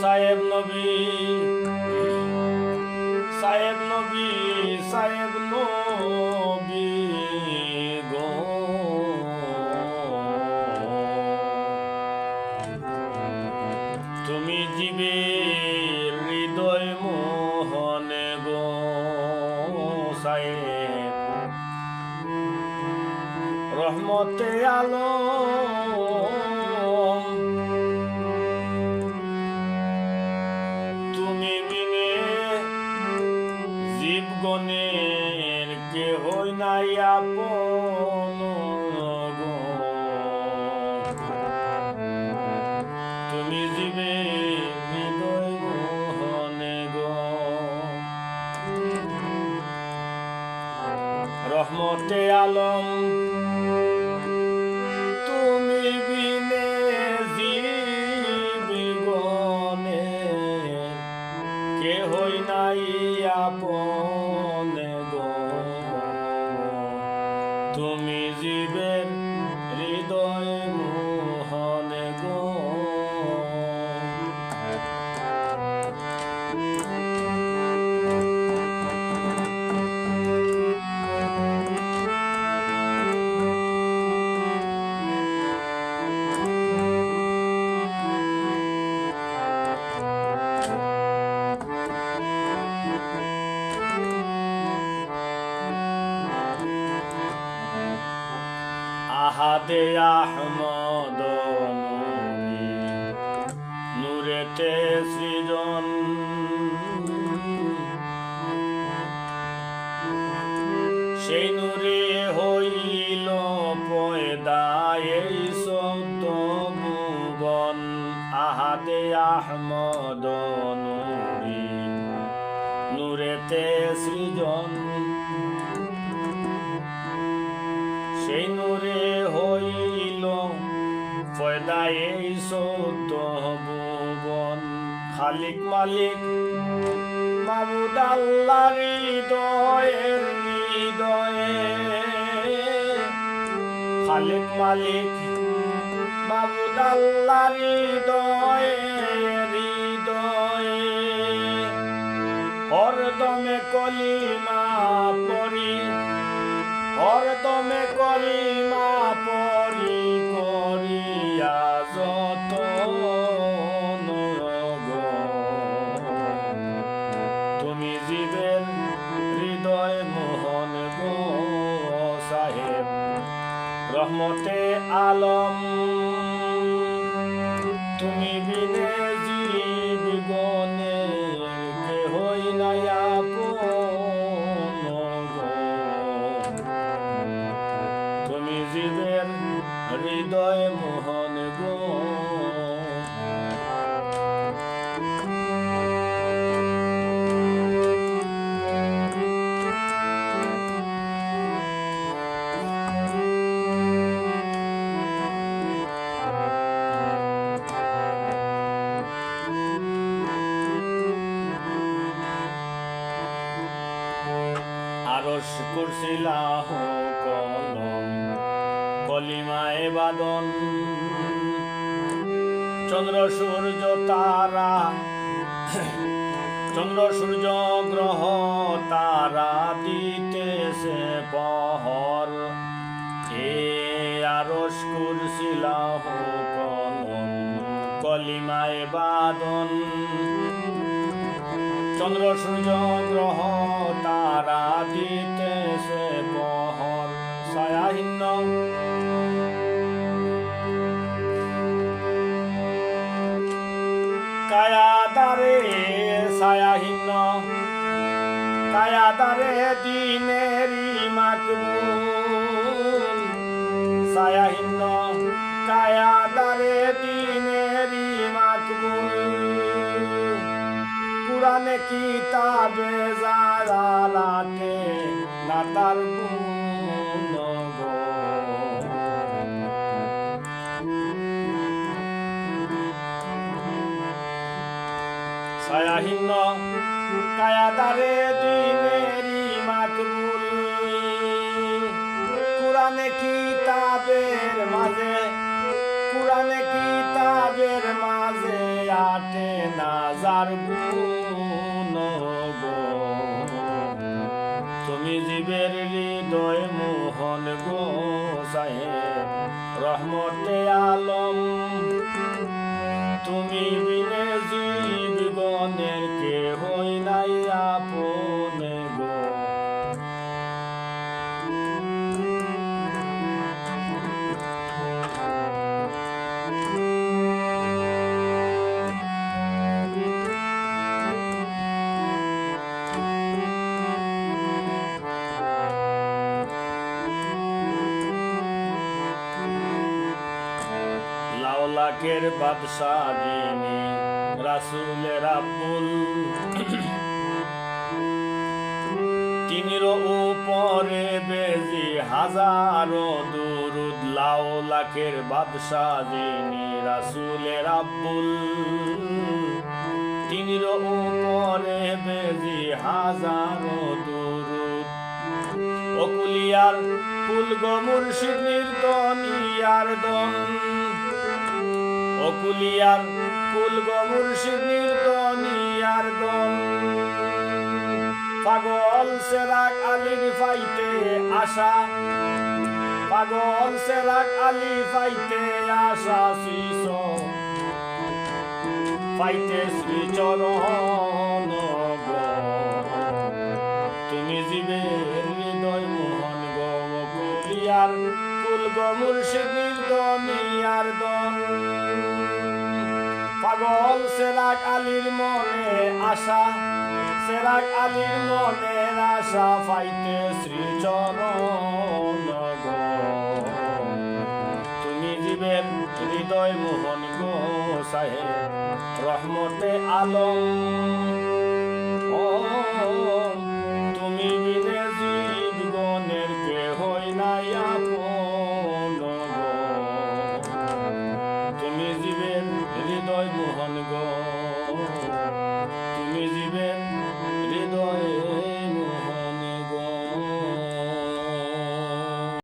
সাহেব নবী। সাহেব নবী সাহেব নবী গো। তুমি জীবে হৃদয় মোহনে গো, সাহেব। রহমতে আলো আলম আহাদে আহমদ নূরি নূরেতে সৃজন। সেই নূরে হইল পয়দা এই সত্য ভুবন, আহাদে আহমদ নূরি নূরেতে সৃজন সেই নূরে হইল ফয়দা এই ভুবন খালিক মালিক মাবুদ আল্লাহ হৃদয়ের হৃদয়ে। খালিক মালিক মাবুদ আল্লাহ হৃদয়ে হৃদয়ে। হরদমে কলিমা হরদমে কলিমা পড়ি করিয়া যত তুমি জীবের হৃদয় মোহন গো সাহেব রহমতে আলম। তুমি আরস করছিলাহ কলম কলিমায় বাদন। চন্দ্র সূর্য তারা, চন্দ্র সূর্য গ্রহ তারা দিতেছে পহর। এ আরস করছিলাহ কলম কলিমায় বাদন। চন্দ্র, সূর্য, গ্রহ, তারা দিতেছে বহর ছায়াহীন। কায়াদারে ছায়াহীন, কায়াদারে দিনেরি মাকবুল ছায়াহীন, কায়াদারে দিনেরি কোরআনে কিতাবে যারা লাগে না। ছায়াহীন কায়াদারে মাকবুল কিতাবের মাঝে মাঝে না যার গুণ তুমি জীবের হৃদয় মোহন গো সাহেব রহমতে আলম। তুমি লাউলাকের বাদশাহ যিনি রাসুলের আব্বুল তিনির উপরে বেজি হাজারো দুরুদ লাউলাকের বাদশাহ যিনি রাসুলের আব্বুল তিনির উপরে বেজি হাজারো দুরুদ। অকুলিয়ার ফুল গো মুর্শিদ নির্দনিয়ার দন। অকুলিয়ার ফুল গো মুর্শিদ নির্দনিয়ার দন পাগল সেরাক আলীর ফাইতে আশা। পাগল সেরাক আলী ফাইতে আশা শিষ ফাইতে শ্রীচরণ তুমি জীবের হৃদয় মোহন গো। কুলিয়ার কুল গো মুর্শিদ নির্দনিয়ার পাগল সেরাক আলীর মনে আশা সেরাক আলীর মনে আশা পাইতে শ্রীচরণ তুমি জীবের হৃদয় মোহন গো সাহেব, রহমতে আলম।